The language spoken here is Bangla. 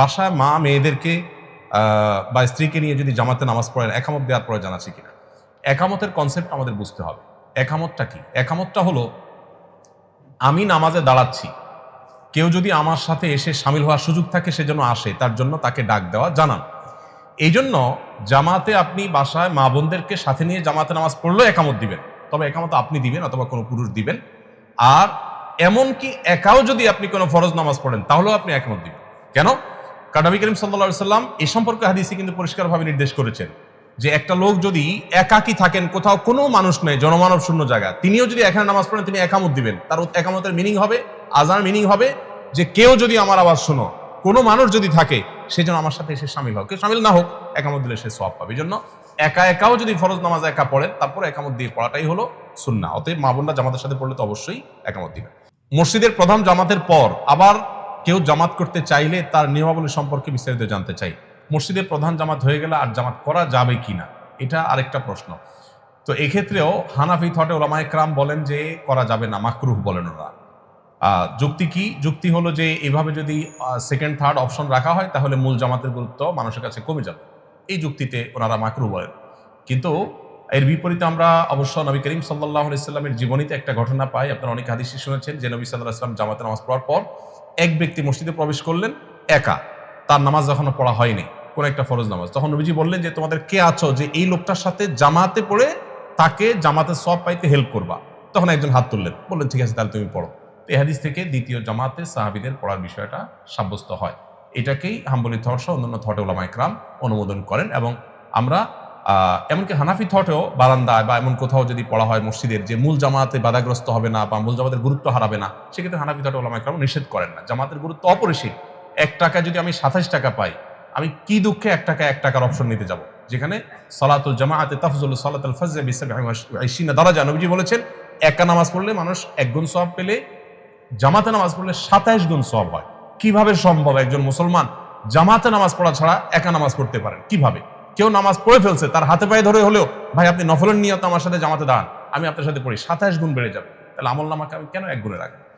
বাসায় মা মেয়েদেরকে বা স্ত্রীকে নিয়ে যদি জামাতে নামাজ পড়েন, একামত দেওয়ার পরে জানাচ্ছি কিনা? একামতের কনসেপ্ট আমাদের বুঝতে হবে। একামতটা কি? একামতটা হলো, আমি নামাজে দাঁড়াচ্ছি। কেউ যদি আমার সাথে এসে সামিল হওয়ার সুযোগ থাকে, সে যেন আসে, তার জন্য তাকে ডাক দেওয়া, জানান। এই জন্য জামাতে আপনি বাসায় মা বোনদেরকে সাথে নিয়ে জামাতে নামাজ পড়লেও একামত দিবেন। তবে একামত আপনি দিবেন অথবা কোনো পুরুষ দিবেন। আর এমনকি একাও যদি আপনি কোনো ফরজ নামাজ পড়েন, তাহলেও আপনি একমত দিবেন। কেন? কারণ নবী করিম সাল্লা সাল্লাম এই সম্পর্কে হাদিসে কিন্তু পরিষ্কারভাবে নির্দেশ করেছেন যে একটা লোক যদি একাকি থাকেন, কোথাও কোনো মানুষ নেই, জনমানব শূন্য জায়গা, তিনিও যদি এখানে নামাজ পড়েন, তিনি একামত দিবেন। তার একামতের মিনিং হবে আজার মিনিং হবে যে কেউ যদি আমার আওয়াজ শোনো, কোনো মানুষ যদি থাকে, সে যেন আমার সাথে এসে সামিল হোক। কেউ সামিল না হোক, একামত দিলে সে সব পাবে। এই জন্য একা একাও যদি ফরজ নামাজ একা পড়েন, তারপর একামত দিয়ে পড়াটাই হলো সুন্না অতএব মা বোনরা জামাতের সাথে পড়লে তো অবশ্যই একামত দিবেন। মসজিদের প্রধান জামাতের পর আবার কেউ জামাত করতে চাইলে তার নিয়মাবলী সম্পর্কে বিস্তারিত জানতে চাই। মসজিদের প্রধান জামাত হয়ে গেলে আর জামাত করা যাবে কিনা এটা আরেকটা প্রশ্ন। তো এক্ষেত্রেও হানাফি থটে ওলামায় ক্রাম বলেন যে করা যাবে না, মাকরুহ বলেন ওরা। যুক্তি কি? যুক্তি হলো যে এভাবে যদি সেকেন্ড থার্ড অপশন রাখা হয়, তাহলে মূল জামাতের গুরুত্ব মানুষের কাছে কমে যাবে। এই যুক্তিতে ওনারা মাকরু বলেন। কিন্তু এর বিপরীতে আমরা অবশ্য নবী করিম সাল্লাহ ইসলামের জীবনীতে একটা ঘটনা পাই। আপনারা অনেক হাদিসে শুনেছেন যে নবী সাল্লাহ ইসলাম জামাতে নামাজ পড়ার পর এক ব্যক্তি মসজিদে প্রবেশ করলেন, একা। তার নামাজ যখন পড়া হয়নি, কোন একটা ফরজ নামাজ। তখন নবীজি বললেন যে, তোমাদের কে আছো যে এই লোকটার সাথে জামাতে পড়ে তাকে জামাতে সব পাইতে হেল্প করবা? তখন একজন হাত তুললেন, বললেন, ঠিক আছে, তাহলে তুমি পড়ো। এই থেকে দ্বিতীয় জামাতে সাহাবিদের পড়ার বিষয়টা সাব্যস্ত হয়। এটাকেই হাম্বলি থট অন্যান্য থটে ওলামা একরাম অনুমোদন করেন এবং আমরা এমনকি হানাফি থটেও বারান্দায় বা এমন কোথাও যদি পড়া হয় মসজিদের, যে মূল জামাতে বাধাগ্রস্ত হবে না বা মূল জামাতের গুরুত্ব হারাবে না, সেক্ষেত্রে হানাফি থটে ওলামা একরাম নিষেধ করেন না। জামাতের গুরুত্ব অপরিসীম। এক টাকা যদি আমি সাতাশ টাকা পাই, আমি কি দুঃখে এক টাকা এক টাকার অপশন নিতে যাব? যেখানে সলাতুল জামাআতে তাফজুল সালাতুল ফজর বিসাবিনা দরাজা। নবীজি বলেছেন, একা নামাজ পড়লে মানুষ এক গুণ সওয়াব পেলে, জামাতে নামাজ পড়লে সাতাইশ গুণ সব হয়। কীভাবে সম্ভব? একজন মুসলমান জামাতে নামাজ পড়া ছাড়া একা নামাজ পড়তে পারেন। কীভাবে? কেউ নামাজ পড়ে ফেলছে, তার হাতে পায়ে ধরে হলেও, ভাই, আপনি নফলের নিয়ত আমার সাথে জামাতে দাঁড়ান, আমি আপনার সাথে পড়ি, সাতাশ গুণ বেড়ে যাবে। তাহলে আমল নামাকে আমি কেন এক গুণে রাখব?